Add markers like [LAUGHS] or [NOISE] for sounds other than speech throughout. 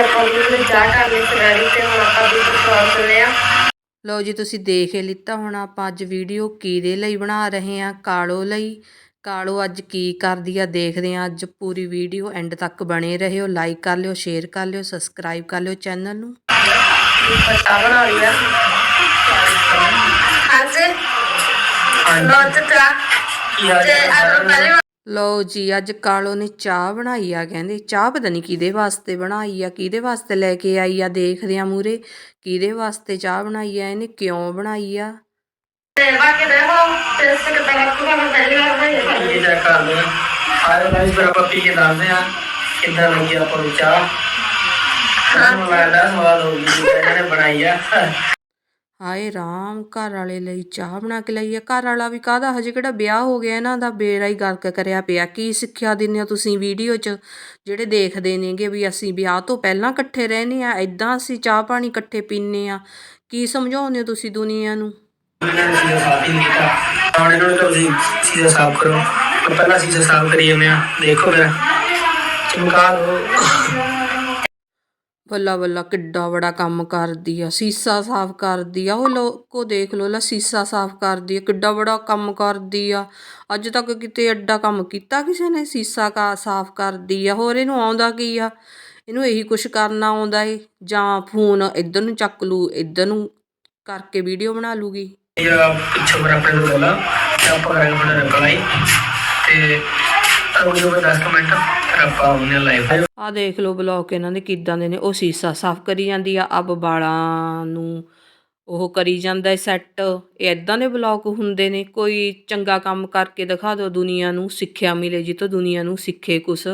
ਆਪਾਂ ਵੀ ਚਾਹ ਕਰ ਲਈ ਸੀ ਰੈਡੀ ਤੇ ਹੁਣ ਆਪਾਂ ਵੀ ਪਰਫਾਰਮ ਚੱਲੇ ਆ ਲਓ ਜੀ ਤੁਸੀਂ ਦੇਖ ਹੀ ਲਿੱਤਾ ਹੁਣ ਆਪਾਂ ਅੱਜ ਵੀਡੀਓ ਕਿਹਦੇ ਲਈ ਬਣਾ ਰਹੇ ਹਾਂ ਕਾਲੋ ਲਈ। ਕਾਲੋ ਅੱਜ ਕੀ ਕਰਦੀ ਆ ਦੇਖਦੇ ਆ ਅੱਜ ਪੂਰੀ ਵੀਡੀਓ ਐਂਡ ਤੱਕ ਬਣੇ ਰਹਿਓ ਲਾਈਕ ਕਰ ਲਿਓ ਸ਼ੇਅਰ ਕਰ ਲਿਓ ਸਬਸਕ੍ਰਾਈਬ ਕਰ ਲਿਓ ਚੈਨਲ ਨੂੰ। ਬਣਾ ਆ। ਲੋਟ ਤੇ ਪਹਿਲੇ ਲਓ ਜੀ ਅੱਜ ਕਾਲੋ ਨੇ ਚਾਹ ਬਣਾਈ ਆ ਕਹਿੰਦੇ। ਚਾਹ ਪਤਾ ਨਹੀਂ ਕਿਹਦੇ ਵਾਸਤੇ ਬਣਾਈ ਆ ਕਿਹਦੇ ਵਾਸਤੇ ਲੈ ਕੇ ਆਈ ਆ ਦੇਖਦੇ ਆ ਮੂਰੇ ਕਿਹਦੇ ਵਾਸਤੇ ਚਾਹ ਬਣਾਈ ਆ ਇਹਨੇ ਕਿਉਂ ਬਣਾਈ ਆ? ਤੇ ਬਾਕੀ ਦੇਖੋ ਟੈਸਟ ਕਿਦਾਂ ਲੱਗੂਗਾ ਮੈਂ ਪਹਿਲੀ ਵਾਰ ਬਣਾਈ ਆ ਇਹ ਚੈੱਕ ਕਰਦੇ ਆ ਆਇਓ ਗਾਇਸ ਫਿਰ ਆਪਾਂ ਪੀ ਕੇ ਦੱਸਦੇ ਆ ਕਿੱਦਾਂ ਲੱਗੀ ਆਪਾਂ ਨੂੰ ਚਾਹ ਸਾਨੂੰ ਲੱਗਦਾ ਸਵਾਦ ਹੋਊਗੀ ਜਿੱਦਾਂ ਇਹਨਾਂ ਨੇ ਬਣਾਈ ਆ। ਹਾਏ ਰਾਮ, ਘਰ ਵਾਲੇ ਲਈ ਚਾਹ ਬਣਾ ਕੇ ਲਈ ਆ ਘਰ ਵਾਲਾ ਵੀ ਕਾਹਦਾ? ਹਜੇ ਕਿਹੜਾ ਵਿਆਹ ਹੋ ਗਿਆ, ਇਹਨਾਂ ਦਾ ਬੇੜਾ ਹੀ ਗਰਕ ਕਰਿਆ ਪਿਆ। ਕੀ ਸਿੱਖਿਆ ਦਿੰਦੇ ਹੋ ਤੁਸੀਂ ਵੀਡੀਓ 'ਚ, ਜਿਹੜੇ ਦੇਖਦੇ ਨੇਗੇ ਵੀ ਅਸੀਂ ਵਿਆਹ ਤੋਂ ਪਹਿਲਾਂ ਇਕੱਠੇ ਰਹਿੰਦੇ ਆ ਐਦਾਂ ਅਸੀਂ ਚਾਹ ਪਾਣੀ ਇਕੱਠੇ ਪੀਂਦੇ ਆ ਕੀ ਸਮਝਾਉਂਦੇ ਹੋ ਤੁਸੀਂ ਦੁਨੀਆ ਨੂੰ? ਇਹਨਾਂ ਨੂੰ ਤਾਂ ਤੁਸੀਂ ਸੀਜ਼ਾ ਸਾਫ਼ ਕਰੋ। ਪਹਿਲਾਂ ਸੀਜ਼ਾ ਸਾਫ਼ ਕਰੀ ਜਾਂਦੇ ਦੇਖੋ ਫਿਰ। ਚਮਕਾ ਲਓ ਬੱਲਾ ਬੱਲਾ ਕਿੱਡਾ ਬੜਾ ਕੰਮ ਕਰਦੀ ਆ, ਸੀਸਾ ਸਾਫ਼ ਕਰਦੀ ਆ। ਉਹ ਲੋਕੋ ਦੇਖ ਲੋ ਲਾ ਸੀਸਾ ਸਾਫ਼ ਕਰਦੀ ਆ, ਕਿੱਡਾ ਬੜਾ ਕੰਮ ਕਰਦੀ ਆ। ਅੱਜ ਤੱਕ ਕਿਤੇ ਐਡਾ ਕੰਮ ਕੀਤਾ ਕਿਸੇ ਨੇ? ਸੀਸਾ ਕਾ ਸਾਫ਼ ਕਰਦੀ ਆ। ਹੋਰ ਇਹਨੂੰ ਆਉਂਦਾ ਕੀ ਆ? ਇਹਨੂੰ ਇਹੀ ਕੁਛ ਕਰਨਾ ਆਉਂਦਾ ਏ। ਜਾਂ ਫੋਨ ਇੱਧਰ ਨੂੰ ਚੱਕ ਲੂ, ਇੱਧਰ ਨੂੰ ਕਰਕੇ ਵੀਡੀਓ ਬਣਾ ਲੂਗੀ। ਇਹ ਪਰ ਆਪਣੇ ਤੋਂ ਆਪਾਂ ਕਰਾਂਗੇ ਹੁਣ ਰਿਪਲਾਈ ਤੇ ਰੁਕ ਜਾਓ 10 ਮਿੰਟ ਫਿਰ ਆਪਾਂ ਆਉਂਦੇ ਲਾਈਵ ਆ ਦੇਖ ਲਓ ਬਲੌਕ ਇਹਨਾਂ ਦੇ ਕਿੱਦਾਂ ਦੇ ਨੇ। ਉਹ ਸੀਸਾ ਸਾਫ਼ ਕਰੀ ਜਾਂਦੀ ਆ, ਅਬ ਬਾਲਾਂ ਨੂੰ ਉਹ ਕਰੀ ਜਾਂਦਾ ਸੈੱਟ ਇਹ ਇਦਾਂ ਦੇ ਬਲੌਗ ਹੁੰਦੇ ਨੇ, ਕੋਈ ਚੰਗਾ ਕੰਮ ਕਰਕੇ ਦਿਖਾ ਦਿਓ ਦੁਨੀਆ ਨੂੰ, ਸਿੱਖਿਆ ਮਿਲੇ ਜੀ ਤੋਂ ਦੁਨੀਆ ਨੂੰ ਸਿੱਖੇ ਕੁਛ।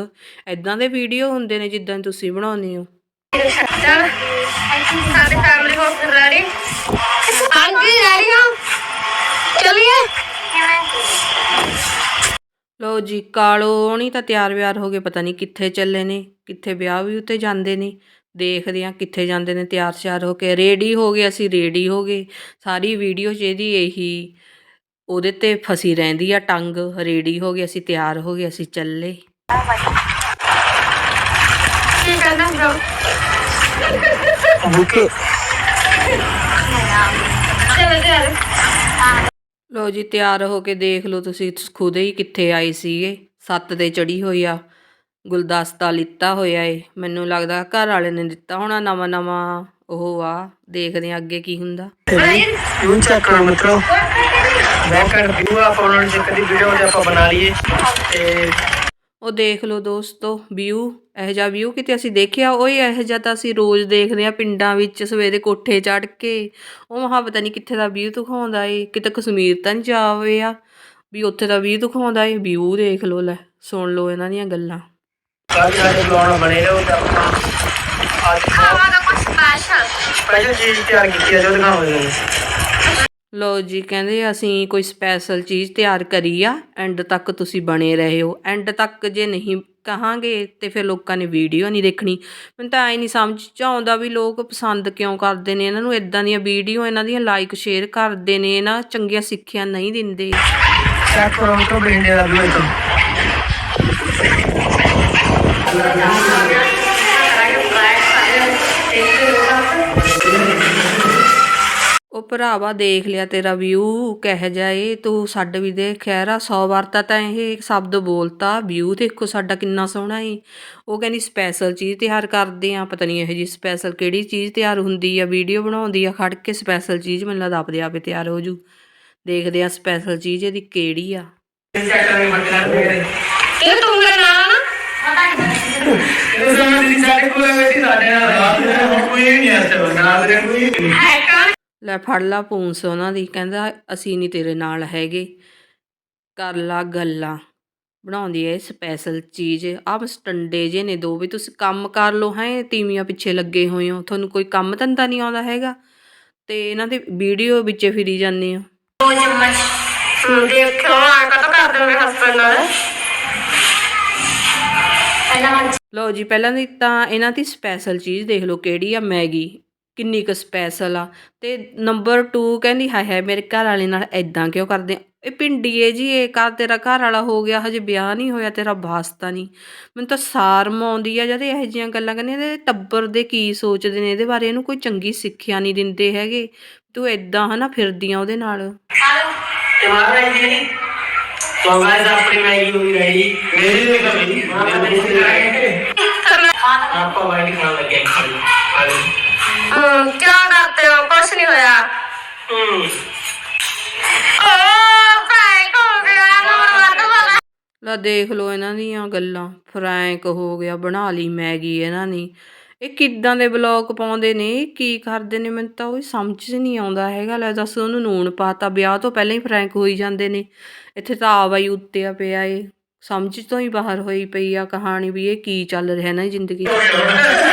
ਇਦਾਂ ਦੇ ਵੀਡੀਓ ਹੁੰਦੇ ਨੇ ਜਿੱਦਾਂ ਤੁਸੀਂ ਬਣਾਉਂਦੇ ਹੋ। ਚਲ ਫੈਮਿਲੀ ਹੋ? ਫਿਰ ਹਾਂਜੀ ਰੈਡੀ ਚਲਿਏ? ਲਓ ਜੀ ਕਾਲੋ ਨਹੀਂ ਤਾਂ ਤਿਆਰ ਵਿਆਰ ਹੋ ਗਏ ਪਤਾ ਨਹੀਂ ਕਿੱਥੇ ਚੱਲੇ ਨੇ ਕਿੱਥੇ ਵਿਆਹ ਵੀ ਉੱਤੇ ਜਾਂਦੇ ਨੇ। ਦੇਖਦੇ ਆ ਕਿੱਥੇ ਜਾਂਦੇ ਨੇ ਤਿਆਰ ਸ਼ਿਆਰ ਹੋ ਕੇ। ਰੈਡੀ ਹੋ ਗਏ ਅਸੀਂ ਰੈਡੀ ਹੋ ਗਏ। ਸਾਰੀ ਵੀਡੀਓ 'ਚ ਇਹਦੀ ਇਹੀ ਉਹਦੇ ਤੇ ਫਸੀ ਰਹਿੰਦੀ ਆ ਟੰਗ। ਰੈਡੀ ਹੋ ਗਏ ਅਸੀਂ ਤਿਆਰ ਹੋ ਗਏ ਅਸੀਂ ਚੱਲੇ। ਕੀ ਕਹਿੰਦਾ ਬ్రో ਜੀ, ਤਿਆਰ ਹੋ ਕੇ ਦੇਖ ਲਓ ਤੁਸੀਂ ਖੁਦ ਹੀ ਕਿੱਥੇ ਆਏ ਸੀਗੇ? ਸੱਤ ਤੇ ਚੜੀ ਹੋਈ ਆ, ਗੁਲਦਸਤਾ ਲਿੱਤਾ ਹੋਇਆ ਏ। ਮੈਨੂੰ ਲੱਗਦਾ ਘਰ ਵਾਲੇ ਨੇ ਦਿੱਤਾ ਹੋਣਾ ਨਵਾਂ ਨਵਾਂ ਉਹ ਆ, ਦੇਖਦੇ ਆ ਅੱਗੇ ਕੀ ਹੁੰਦਾ। ਯੂਨ ਚੈੱਕ ਕਰੋ ਮਿੱਤਰੋ। ਬੈਕ ਐਂਡ ਵਿਊ ਆਪਾਂ ਉਹਨਾਂ ਨੇ ਕਦੀ ਵੀਡੀਓ ਜੇ ਆਪਾਂ ਬਣਾ ਲਈਏ। ਤੇ ਉਹ ਦੇਖ ਲਓ ਦੋਸਤੋ ਵਿਊ ਇਹੋ ਜਿਹਾ ਵਿਊ ਕਿਤੇ ਅਸੀਂ ਦੇਖਿਆ ਉਹ ਹੀ ਇਹੋ ਜਿਹਾ ਤਾਂ ਅਸੀਂ ਰੋਜ਼ ਦੇਖਦੇ ਆ ਪਿੰਡਾਂ ਵਿੱਚ ਸਵੇਰੇ ਕੋਠੇ ਚੜ੍ਹ ਕੇ। ਉਹ ਮਹਾ ਪਤਾ ਨਹੀਂ ਕਿੱਥੇ ਦਾ ਵਿਊ ਦਿਖਾਉਂਦਾ ਏ ਕਿਤੇ ਕਸ਼ਮੀਰ ਤਾਂ ਨਹੀਂ ਜਾਵੇ ਆ। ਵੀ ਉੱਥੇ ਦਾ ਵਿਊ ਦਿਖਾਉਂਦਾ ਏ ਵਿਊ ਦੇਖ ਲਓ ਲੈ ਸੁਣ ਲਓ ਇਹਨਾਂ ਦੀਆਂ ਗੱਲਾਂ। ਸਾਰੇ ਸਾਡੇ ਬਲੌਗ ਬਣੇ ਰਹੋ ਤੇ ਅੱਜ ਖਾਵਾ ਦਾ ਕੁਝ ਸਪੈਸ਼ਲ ਸਪੈਸ਼ਲ ਚੀਜ਼ ਤਿਆਰ ਕੀਤੀ ਹੈ ਜੋ ਦਿਖਾਵਾਂਗੇ ਲਓ ਜੀ, ਕਹਿੰਦੇ ਅਸੀਂ ਕੋਈ ਸਪੈਸ਼ਲ ਚੀਜ਼ ਤਿਆਰ ਕਰੀ ਆ ਐਂਡ ਤੱਕ ਤੁਸੀਂ ਬਣੇ ਰਹੇ ਹੋ। ਐਂਡ ਤੱਕ ਜੇ ਨਹੀਂ ਕਹਾਂਗੇ ਤੇ ਫਿਰ ਲੋਕਾਂ ਨੇ ਵੀਡੀਓ ਨਹੀਂ ਦੇਖਣੀ। ਮੈਨੂੰ ਤਾਂ ਐ ਨਹੀਂ ਸਮਝ ਚ ਆਉਂਦਾ ਵੀ ਲੋਕ ਪਸੰਦ ਕਿਉਂ ਕਰਦੇ ਨੇ, ਇਹਨਾਂ ਨੂੰ ਇਦਾਂ ਦੀਆਂ ਵੀਡੀਓ ਇਹਨਾਂ ਦੀਆਂ ਲਾਈਕ ਸ਼ੇਅਰ ਕਰਦੇ ਨੇ, ਨਾ ਚੰਗੀਆਂ ਸਿੱਖਿਆ ਨਹੀਂ ਦਿੰਦੇ। ਚੈੱਕ ਕਰੋ ਮਿੱਤਰੋ ਬਰਿੰਡੇ ਦਾ ਵਿਊ ਭਰਾਵਾ ਦੇਖ ਲਿਆ ਤੇਰਾ ਵਿਊ ਕਹਿ ਜਾਏ ਤੂੰ ਛੱਡ ਵੀ ਦੇ ਖੈਰ ਆ 100 ਵਾਰ ਤਾਂ ਤਾਂ ਇਹ ਸ਼ਬਦ ਬੋਲਤਾ ਵਿਊ ਦੇਖੋ ਸਾਡਾ ਕਿੰਨਾ ਸੋਹਣਾ ਏ। ਉਹ ਕਹਿੰਦੀ ਸਪੈਸ਼ਲ ਚੀਜ਼ ਤਿਆਰ ਕਰਦੇ ਆ ਪਤਾ ਨਹੀਂ ਇਹ ਜੀ ਸਪੈਸ਼ਲ ਕਿਹੜੀ ਚੀਜ਼ ਤਿਆਰ ਹੁੰਦੀ ਆ ਵੀਡੀਓ ਬਣਾਉਂਦੀ ਆ ਖੜ ਕੇ ਸਪੈਸ਼ਲ ਚੀਜ਼ ਮੈਨੂੰ ਲੱਗਦਾ ਆਪਦੇ ਆਪੇ ਤਿਆਰ ਹੋ ਜੂ। ਦੇਖਦੇ ਆ ਸਪੈਸ਼ਲ ਚੀਜ਼ ਇਹਦੀ ਕਿਹੜੀ ਆ। ਇਹ ਤੂੰ ਮੇਰਾ ਨਾਮ ਨਾ। ਇਹ ਸਮਝ ਨਹੀਂ ਸਾਡੇ ਕੋਲ ਸਾਡੇ ਨਾਲ ਰਾਤ ਨੂੰ ਕੋਈ ਨਹੀਂ ਆ ਚਲੋ ਨਾਲ ਦੇ ਕੋਈ ਲੈ ਫੜ ਲਾ ਪੂੰਸ ਉਹਨਾਂ ਦੀ ਕਹਿੰਦਾ ਅਸੀਂ ਨਹੀਂ ਤੇਰੇ ਨਾਲ ਹੈਗੇ। ਕਰ ਲਾ ਗੱਲਾਂ। ਬਣਾਉਂਦੀ ਐ ਸਪੈਸ਼ਲ ਚੀਜ਼। ਆਹ ਬਸ ਟੰਡੇ ਜੇ ਨੇ ਦੋ ਵੀ ਤੁਸੀਂ ਕੰਮ ਕਰ ਲਓ ਹੈ ਤੀਵੀਆਂ ਪਿੱਛੇ ਲੱਗੇ ਹੋਏ ਹੋ। ਤੁਹਾਨੂੰ ਕੋਈ ਕੰਮ ਧੰਦਾ ਨਹੀਂ ਆਉਂਦਾ ਹੈਗਾ। ਤੇ ਇਹਨਾਂ ਦੇ ਵੀਡੀਓ ਵਿੱਚੇ ਫਿਰੀ ਜਾਂਦੇ ਹੋ। ਆ ਕਦੋਂ ਕਰਦੇ ਮੇਰੇ ਨਾਲ? ਪਹਿਲਾਂ ਲਓ ਜੀ ਪਹਿਲਾਂ ਦੀ ਤਾਂ ਇਹਨਾਂ ਦੀ ਸਪੈਸ਼ਲ ਚੀਜ਼ ਦੇਖ ਲਓ ਕਿਹੜੀ ਆ ਮੈਗੀ। ਕਿੰਨੀ ਕੁ ਸਪੈਸ਼ਲ ਆ ਤੇ ਨੰਬਰ 2 ਕਹਿੰਦੀ ਹਾਏ ਹਾਏ ਮੇਰੇ ਘਰ ਵਾਲੇ ਨਾਲ ਐਦਾਂ ਕਿਉਂ ਕਰਦੇ ਆ? ਇਹ ਪਿੰਡੀਏ ਜੀ ਇਹ ਕਾ ਤੇਰਾ ਘਰ ਵਾਲਾ ਹੋ ਗਿਆ ਹਜੇ ਵਿਆਹ ਨਹੀਂ ਹੋਇਆ ਤੇਰਾ ਵਾਸਤਾ ਨਹੀਂ ਮੈਨੂੰ ਤਾਂ ਸਾਰਮ ਆਉਂਦੀ ਆ ਜਦ ਇਹੋ ਜਿਹੀਆਂ ਗੱਲਾਂ ਕਰਨੀਆਂ ਇਹਦੇ ਟੱਬਰ ਦੇ ਕੀ ਸੋਚਦੇ ਨੇ ਇਹਦੇ ਬਾਰੇ ਇਹਨੂੰ ਕੋਈ ਚੰਗੀ ਸਿੱਖਿਆ ਨਹੀਂ ਦਿੰਦੇ ਹੈਗੇ ਤੂੰ ਇਦਾਂ ਹਨਾ ਫਿਰਦੀਆਂ ਉਹਦੇ ਨਾਲ ਤੇ ਮਾਰਾ ਜੀ तो गाइस अपनी मैगी हो गई मेरी भी कभी मेरी भी आपका वाइट खाने लग गया खाली ਲਾ। ਦੇਖ ਲਓ ਇਹਨਾਂ ਦੀਆਂ ਗੱਲਾਂ। ਫਰੈਂਕ ਹੋ ਗਿਆ, ਬਣਾ ਲਈ ਮੈਗੀ ਇਹਨਾਂ ਨੇ। ਇਹ ਕਿੱਦਾਂ ਦੇ ਬਲੌਗ ਪਾਉਂਦੇ ਨੇ? ਕੀ ਕਰਦੇ ਨੇ? ਮੈਨੂੰ ਤਾਂ ਉਹ ਸਮਝ 'ਚ ਨਹੀਂ ਆਉਂਦਾ ਹੈਗਾ। ਲੈ ਦੱਸ, ਉਹਨੂੰ ਨੂਣ ਪਾਤਾ। ਵਿਆਹ ਤੋਂ ਪਹਿਲਾਂ ਹੀ ਫਰੈਂਕ ਹੋਈ ਜਾਂਦੇ ਨੇ। ਇੱਥੇ ਤਾਂ ਆਵਾਈ ਉੱਤੇ ਆ ਪਿਆ ਏ। ਸਮਝ ਤੋਂ ਹੀ ਬਾਹਰ ਹੋਈ ਪਈ ਆ ਕਹਾਣੀ ਵੀ ਇਹ ਕੀ ਚੱਲ ਰਿਹਾ ਨਾ ਜ਼ਿੰਦਗੀ 'ਚ।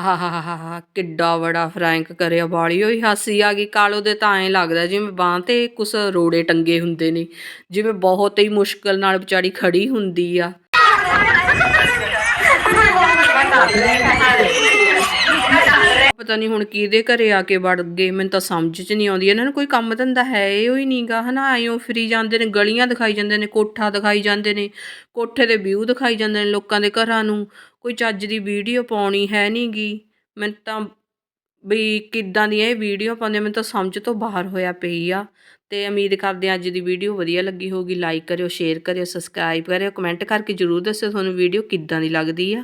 ਹਾ ਹਾ ਹਾ ਹਾ ਹਾ ਕਿੱਡਾ ਬੜਾ ਫਰੈਂਕ ਕਰਿਆ ਵਾਲੀ ਹੋਈ ਹਾਸੀ ਆ ਗਈ। ਕਾਲੋ ਦੇ ਤਾਂ ਐਂ ਲੱਗਦਾ ਜਿਵੇਂ ਬਾਂਹ ਤੇ ਕੁਛ ਰੋੜੇ ਟੰਗੇ ਹੁੰਦੇ ਨੇ ਜਿਵੇਂ ਬਹੁਤ ਹੀ ਮੁਸ਼ਕਲ ਨਾਲ ਵਿਚਾਰੀ ਖੜੀ ਹੁੰਦੀ ਆ। [LAUGHS] ਪਤਾ ਨਹੀਂ ਹੁਣ ਕਿਹਦੇ ਘਰੇ ਆ ਕੇ ਵੜ ਗਏ, ਮੈਨੂੰ ਤਾਂ ਸਮਝ 'ਚ ਨਹੀਂ ਆਉਂਦੀ। ਇਹਨਾਂ ਨੂੰ ਕੋਈ ਕੰਮ ਧੰਦਾ ਹੈ ਇਹੋ ਹੀ ਨਹੀਂਗਾ ਹਨਾ? ਐਂ ਫਰੀ ਜਾਂਦੇ ਨੇ, ਗਲੀਆਂ ਦਿਖਾਈ ਜਾਂਦੇ ਨੇ, ਕੋਠਾ ਦਿਖਾਈ ਜਾਂਦੇ ਨੇ, ਕੋਠੇ ਦੇ ਵਿਊ ਦਿਖਾਈ ਜਾਂਦੇ ਨੇ ਲੋਕਾਂ ਦੇ ਘਰਾਂ ਨੂੰ। ਕੋਈ ਚੱਜ ਦੀ ਵੀਡੀਓ ਪਾਉਣੀ ਹੈ ਨਹੀਂਗੀ ਮੈਨੂੰ ਤਾਂ ਵੀ ਕਿੱਦਾਂ ਦੀਆਂ ਇਹ ਵੀਡੀਓ ਪਾਉਂਦੇ ਮੈਨੂੰ ਤਾਂ ਸਮਝ ਤੋਂ ਬਾਹਰ ਹੋਇਆ ਪਈ ਆ। ਤੇ ਉਮੀਦ ਕਰਦੇ ਹਾਂ ਅੱਜ ਦੀ ਵੀਡੀਓ ਵਧੀਆ ਲੱਗੀ ਹੋਊਗੀ। ਲਾਈਕ ਕਰਿਓ ਸ਼ੇਅਰ ਕਰਿਓ ਸਬਸਕ੍ਰਾਈਬ ਕਰਿਓ ਕਮੈਂਟ ਕਰਕੇ ਜਰੂਰ ਦੱਸਿਓ ਤੁਹਾਨੂੰ ਵੀਡੀਓ ਕਿੱਦਾਂ ਦੀ ਲੱਗਦੀ ਆ।